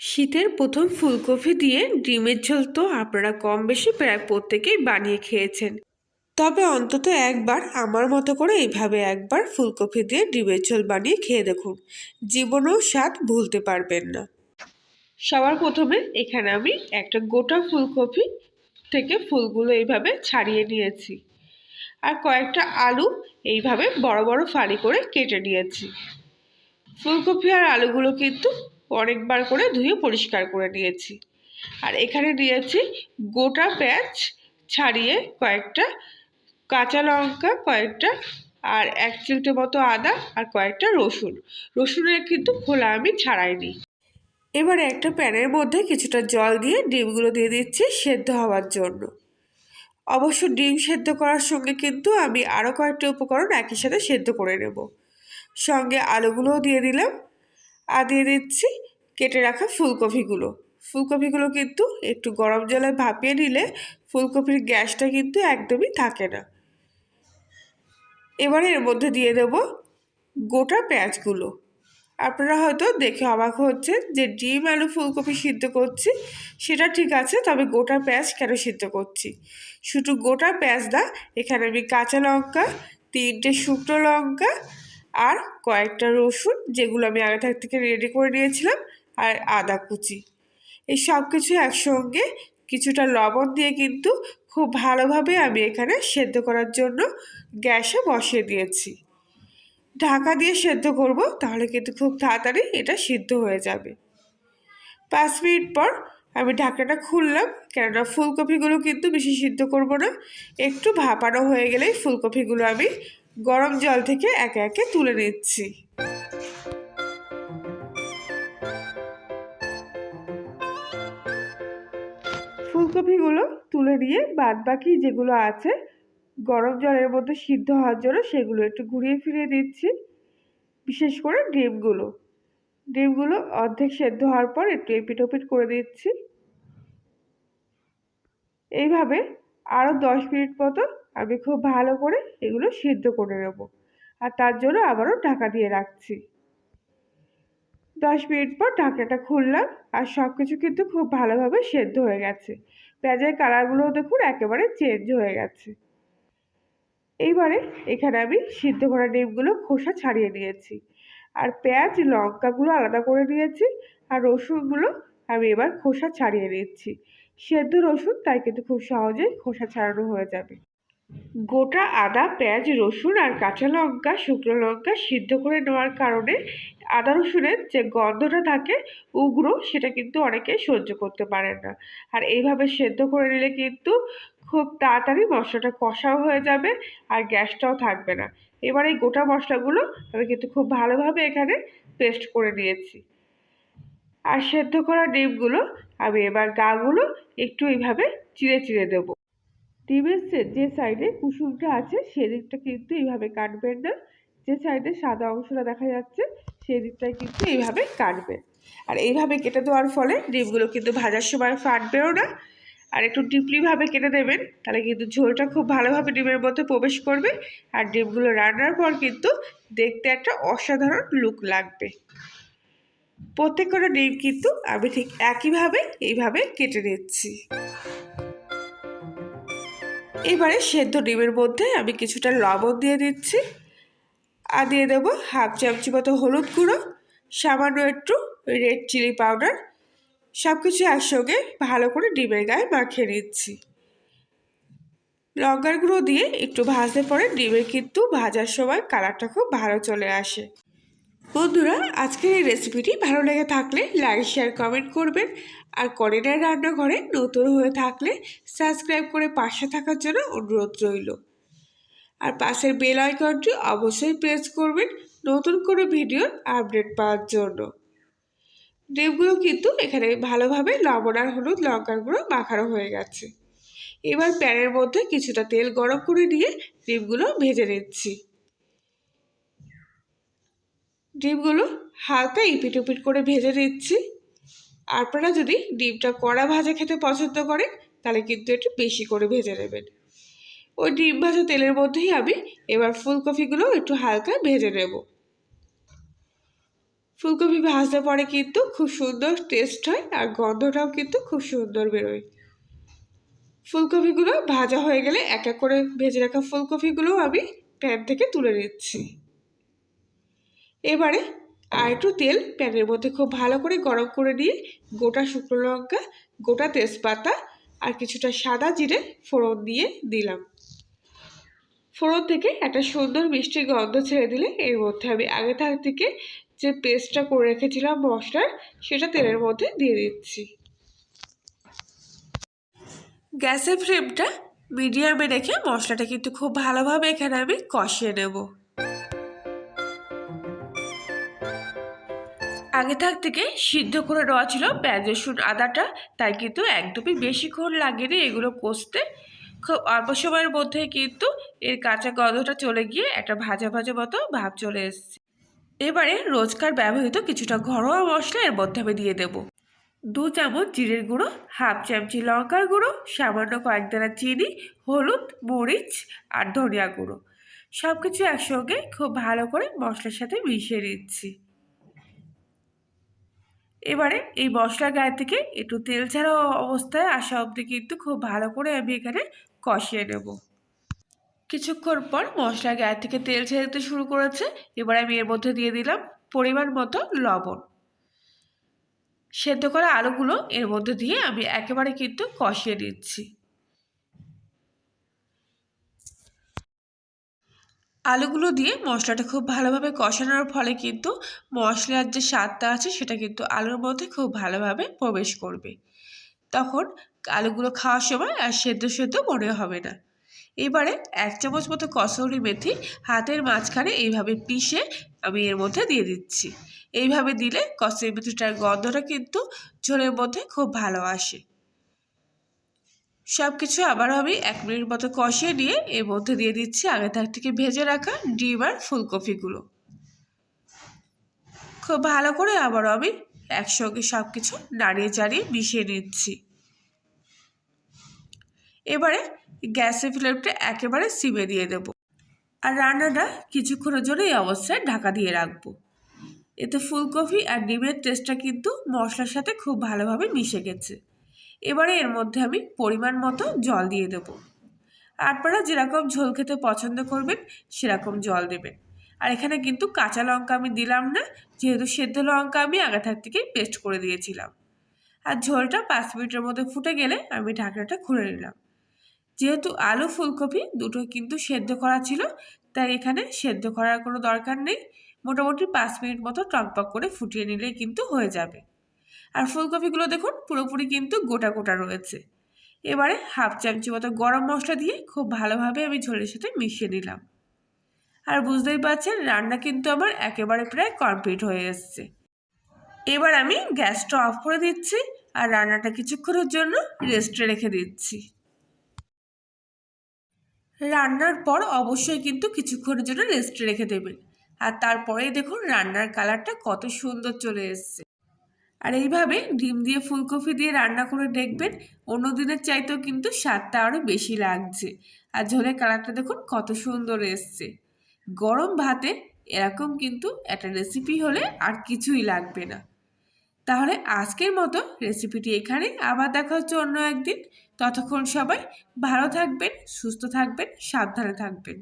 শীতের প্রথম ফুলকপি দিয়ে ডিমের ঝোল তো আপনারা কম বেশি প্রায় প্রত্যেকেই বানিয়ে খেয়েছেন। তবে অন্তত একবার আমার মতো করে এইভাবে একবার ফুলকপি দিয়ে ডিমের ঝোল বানিয়ে খেয়ে দেখুন। জীবনেও স্বাদ ভুলতে পারবেন না। সবার প্রথমে এখানে আমি একটা গোটা ফুলকপি থেকে ফুলগুলো এইভাবে ছাড়িয়ে নিয়েছি। আর কয়েকটা আলু এইভাবে বড় বড় ফালি করে কেটে নিয়েছি। ফুলকপি আর আলুগুলো কিন্তু অনেকবার করে ধুয়ে পরিষ্কার করে নিয়েছি। আর এখানে নিয়েছি গোটা পেঁয়াজ ছাড়িয়ে কয়েকটা কাঁচা লঙ্কা, কয়েকটা আর এক চিমটে মতো আদা আর কয়েকটা রসুন। রসুনের কিন্তু খোলা আমি ছাড়াইনি। এবারে একটা প্যানের মধ্যে কিছুটা জল দিয়ে ডিমগুলো দিয়ে দিচ্ছি সেদ্ধ হওয়ার জন্য। অবশ্য ডিম সেদ্ধ করার সঙ্গে কিন্তু আমি আরও কয়েকটা উপকরণ একই সাথে সেদ্ধ করে নেব। সঙ্গে আলুগুলোও দিয়ে দিলাম। আর দিয়ে দিচ্ছি কেটে রাখা ফুলকপিগুলো। ফুলকপিগুলো কিন্তু একটু গরম জলে ভাপিয়ে নিলে ফুলকপির গ্যাসটা কিন্তু একদমই থাকে না। এবারে এর মধ্যে দিয়ে দেব গোটা পেঁয়াজগুলো। আপনারা হয়তো দেখে অবাক হচ্ছেন যে ডিম আলু ফুলকপি সিদ্ধ করছি, সেটা ঠিক আছে, তবে গোটা পেঁয়াজ কেন সিদ্ধ করছি? শুধু গোটা পেঁয়াজ না, এখানে আমি কাঁচা লঙ্কা, তিনটে শুকনো লঙ্কা আর কয়েকটা রসুন, যেগুলো আমি আগে থাক থেকে রেডি করে নিয়েছিলাম, আর আদা কুচি। এই সব কিছু একসঙ্গে কিছুটা লবণ দিয়ে কিন্তু খুব ভালোভাবে আমি এখানে সেদ্ধ করার জন্য গ্যাসে বসিয়ে দিয়েছি। ঢাকা দিয়ে সেদ্ধ করব, তাহলে কিন্তু খুব তাড়াতাড়ি এটা সিদ্ধ হয়ে যাবে। পাঁচ মিনিট পর আমি ঢাকনাটা খুললাম, কেননা ফুলকপিগুলো কিন্তু বেশি সিদ্ধ করব না। একটু ভাপানো হয়ে গেলেই ফুলকপিগুলো আমি গরম জল থেকে একে একে তুলে নিচ্ছি। ফুলকপিগুলো তুলে নিয়ে বাদ বাকি যেগুলো আছে, গরম জলের মধ্যে সিদ্ধ হওয়ার জন্য সেগুলো একটু ঘুরিয়ে ফিরিয়ে দিচ্ছি। বিশেষ করে ডিমগুলো। ডিমগুলো অর্ধেক সেদ্ধ হওয়ার পর একটু এপিট ওপিট করে দিচ্ছি। এইভাবে আরও দশ মিনিট মতো আমি খুব ভালো করে এগুলো সিদ্ধ করে নেব। আর তার জন্য আবারও ঢাকা দিয়ে রাখছি। দশ মিনিট পর ঢাকনাটা খুললাম আর সব কিছু কিন্তু খুব ভালোভাবে সেদ্ধ হয়ে গেছে। পেঁয়াজের কালারগুলোও দেখুন একেবারে চেঞ্জ হয়ে গেছে। এইবারে এখানে আমি সিদ্ধ করা ডিমগুলো খোসা ছাড়িয়ে নিয়েছি। আর পেঁয়াজ, লঙ্কাগুলো আলাদা করে নিয়েছি আর রসুনগুলো আমি এবার খোসা ছাড়িয়ে নিচ্ছি। সেদ্ধ রসুন তাই কিন্তু খুব সহজেই খোসা ছাড়ানো হয়ে যাবে। গোটা আদা, পেঁয়াজ, রসুন আর কাঁচা লঙ্কা, শুকনো লঙ্কা সিদ্ধ করে নেওয়ার কারণে আদা, রসুনের যে গন্ধটা থাকে উগ্র, সেটা কিন্তু অনেকে সহ্য করতে পারেন না। আর এইভাবে সেদ্ধ করে নিলে কিন্তু খুব তাড়াতাড়ি মশলাটা কষাও হয়ে যাবে আর গ্যাসটাও থাকবে না। এবার এই গোটা মশলাগুলো আমি কিন্তু খুব ভালোভাবে এখানে পেস্ট করে নিয়েছি। আর সেদ্ধ করা ডিমগুলো আমি এবার গাগুলো একটু এইভাবে চিড়ে চিড়ে দেবো। ডিমের যে সাইডে কুসুমটা আছে, সেদিকটা কিন্তু এইভাবে কাটবেন না। যে সাইডে সাদা অংশটা দেখা যাচ্ছে সেই দিকটায় কিন্তু এইভাবে কাটবেন। আর এইভাবে কেটে দেওয়ার ফলে ডিমগুলো কিন্তু ভাজার সময় ফাটবেও না। আর একটু ডিপলিভাবে কেটে দেবেন, তাহলে কিন্তু ঝোলটা খুব ভালোভাবে ডিমের মধ্যে প্রবেশ করবে। আর ডিমগুলো রান্নার পর কিন্তু দেখতে একটা অসাধারণ লুক লাগবে। প্রত্যেক কটা ডিম কিন্তু আমি ঠিক একইভাবে এইভাবে কেটে নিচ্ছি। এবারে সেদ্ধ ডিমের মধ্যে আমি কিছুটা লবণ দিয়ে দিচ্ছি আর দিয়ে দেবো হাফ চামচি মতো হলুদ গুঁড়ো, সামান্য একটু রেড চিলি পাউডার সব কিছু একসঙ্গে ভালো করে ডিমের গায়ে মাখিয়ে নিচ্ছি। লঙ্কার গুঁড়ো দিয়ে একটু ভাজতে পরে ডিমের কিন্তু ভাজার সময় কালারটা খুব ভালো চলে আসে। বন্ধুরা, আজকের এই রেসিপিটি ভালো লেগে থাকলে লাইক শেয়ার কমেন্ট করবেন। আর করিডার রান্নাঘরে নতুন হয়ে থাকলে সাবস্ক্রাইব করে পাশে থাকার জন্য অনুরোধ রইল। আর পাশের বেল আইকনটি অবশ্যই প্রেস করবেন নতুন করে ভিডিওর আপডেট পাওয়ার জন্য। ডিমগুলো কিন্তু এখানে ভালোভাবে লবণ আর হলুদ লঙ্কার গুঁড়ো মাখানো হয়ে গেছে। এবার প্যানের মধ্যে কিছুটা তেল গরম করে নিয়ে ডিমগুলো ভেজে নিচ্ছি। ডিমগুলো হালকা ইপিট উপিট করে ভেজে নিচ্ছি। আপনারা যদি ডিমটা কড়া ভাজা খেতে পছন্দ করেন, তাহলে কিন্তু একটু বেশি করে ভেজে নেবেন। ওই ডিম ভাজা তেলের মধ্যেই আমি এবার ফুলকপিগুলো একটু হালকা ভেজে নেব। ফুলকপি ভাজতে পরে কিন্তু খুব সুন্দর টেস্ট হয় আর গন্ধটাও কিন্তু খুব সুন্দর বেরোয়। ফুলকপিগুলো ভাজা হয়ে গেলে এক এক করে ভেজে রাখা ফুলকপিগুলোও আমি প্যান থেকে তুলে নিচ্ছি। এবারে আর একটু তেল প্যানের মধ্যে খুব ভালো করে গরম করে নিয়ে গোটা শুকনো লঙ্কা, গোটা তেজপাতা আর কিছুটা সাদা জিরে ফোড়ন দিয়ে দিলাম। ফোড়ন থেকে একটা সুন্দর মিষ্টি গন্ধ ছেড়ে দিলে এর মধ্যে আমি আগে থাক যে পেস্টটা করে রেখেছিলাম মশলার, সেটা তেলের মধ্যে দিয়ে দিচ্ছি। গ্যাসের ফ্লেমটা মিডিয়ামে রেখে মশলাটা কিন্তু খুব ভালোভাবে এখানে আমি কষিয়ে নেব। আগে থাক থেকে সিদ্ধ করে নেওয়া ছিল পেঁয়াজ, রসুন, আদাটা। তাই কিন্তু একদমই বেশিক্ষণ লাগেনি এগুলো কষতে। খুব অল্প সময়ের মধ্যে কিন্তু এর কাঁচা গন্ধটা চলে গিয়ে একটা ভাজা ভাজা মতো ভাব চলে এসছে। এবারে রোজকার ব্যবহৃত কিছুটা ঘরোয়া মশলা এর মধ্যে আমি দিয়ে দেব। দু চামচ জিরের গুঁড়ো, হাফ চামচি লঙ্কার গুঁড়ো, সামান্য কয়েক দানা চিনি, হলুদ, মরিচ আর ধনিয়া গুঁড়ো। সব কিছু একসঙ্গে খুব ভালো করে মশলার সাথে মিশিয়ে নিচ্ছি। এবারে এই মশলার গায়ে থেকে একটু তেল ছাড়া অবস্থায় আসা অবধি কিন্তু খুব ভালো করে আমি এখানে কষিয়ে নেব। কিছুক্ষণ পর মশলা গায়ে থেকে তেল ছেড়ে শুরু করেছে। এবার আমি এর মধ্যে দিয়ে দিলাম পরিমাণ মতো লবণ। সেদ্ধ করা আলুগুলো এর মধ্যে দিয়ে আমি একেবারে কিন্তু কষিয়ে দিচ্ছি আলুগুলো দিয়ে মশলাটা খুব ভালোভাবে কষানোর ফলে কিন্তু মশলার যে স্বাদটা আছে সেটা কিন্তু আলুর মধ্যে খুব ভালোভাবে প্রবেশ করবে। তখন আলুগুলো খাওয়ার সময় আর সেদ্ধ সেদ্ধ মনে হবে না। এবারে এক চামচ মতো কসৌরি মেথি হাতের মাঝখানে এইভাবে পিষে আমি এর মধ্যে দিয়ে দিচ্ছি। এইভাবে দিলে কসৌরি মেথিটার গন্ধটা কিন্তু ঝোলের মধ্যে খুব ভালো আসে। সব কিছু আবারও আমি এক মিনিট মতো কষিয়ে নিয়ে এর মধ্যে দিয়ে দিচ্ছি আগে থাক থেকে ভেজে রাখা ডিম আর ফুলকপিগুলো। খুব ভালো করে আবারও আমি একসঙ্গে সব কিছু নাড়িয়ে চাড়িয়ে মিশিয়ে নিচ্ছি। এবারে গ্যাসের ফ্লেমটা একেবারে সিমে দিয়ে দেব। আর রান্নাটা কিছুক্ষণের জন্য এই অবস্থায় ঢাকা দিয়ে রাখব। এতে ফুলকপি আর ডিমের টেস্টটা কিন্তু মশলার সাথে খুব ভালোভাবে মিশে গেছে। এবারে এর মধ্যে আমি পরিমাণ মতো জল দিয়ে দেবো। আপনারা যেরকম ঝোল খেতে পছন্দ করবেন, সেরকম জল দেবেন। আর এখানে কিন্তু কাঁচা লঙ্কা আমি দিলাম না, যেহেতু সেদ্ধ লঙ্কা আমি আগে থাক থেকেই পেস্ট করে দিয়েছিলাম। আর ঝোলটা পাঁচ মিনিটের মধ্যে ফুটে গেলে আমি ঢাকনাটা খুলে নিলাম। যেহেতু আলু ফুলকপি দুটো কিন্তু সেদ্ধ করা ছিল, তাই এখানে সেদ্ধ করার কোনো দরকার নেই। মোটামুটি পাঁচ মিনিট মতো টকপক করে ফুটিয়ে নিলেই কিন্তু হয়ে যাবে। আর ফুলকপিগুলো দেখুন, পুরোপুরি কিন্তু গোটা গোটা রয়েছে। এবারে হাফ চামচি মতো গরম মশলা দিয়ে খুব ভালোভাবে আমি ঝোলের সাথে মিশিয়ে নিলাম। আর বুঝতেই পারছেন, রান্না কিন্তু আমার একেবারে প্রায় কমপ্লিট হয়ে এসছে। এবার আমি গ্যাসটা অফ করে দিচ্ছি আর রান্নাটা কিছুক্ষণের জন্য রেস্টে রেখে দিচ্ছি। রান্নার পর অবশ্যই কিন্তু কিছুক্ষণের জন্য রেস্টে রেখে দেবেন। আর তারপরেই দেখুন, রান্নার কালারটা কত সুন্দর চলে এসছে। আর এইভাবে ডিম দিয়ে ফুলকপি দিয়ে রান্না করে দেখবেন অন্য দিনের চাইতেও কিন্তু স্বাদটা আরও বেশি লাগছে। আর ঝোলের কালারটা দেখুন কত সুন্দর এসছে। গরম ভাতে এরকম কিন্তু একটা রেসিপি হলে আর কিছুই লাগবে না। তাহলে আজকের মতো রেসিপিটি এখানে আবার দেখা হচ্ছে অন্য একদিন। ততক্ষণ সবাই ভালো থাকবেন, সুস্থ থাকবেন, সাবধানে থাকবেন।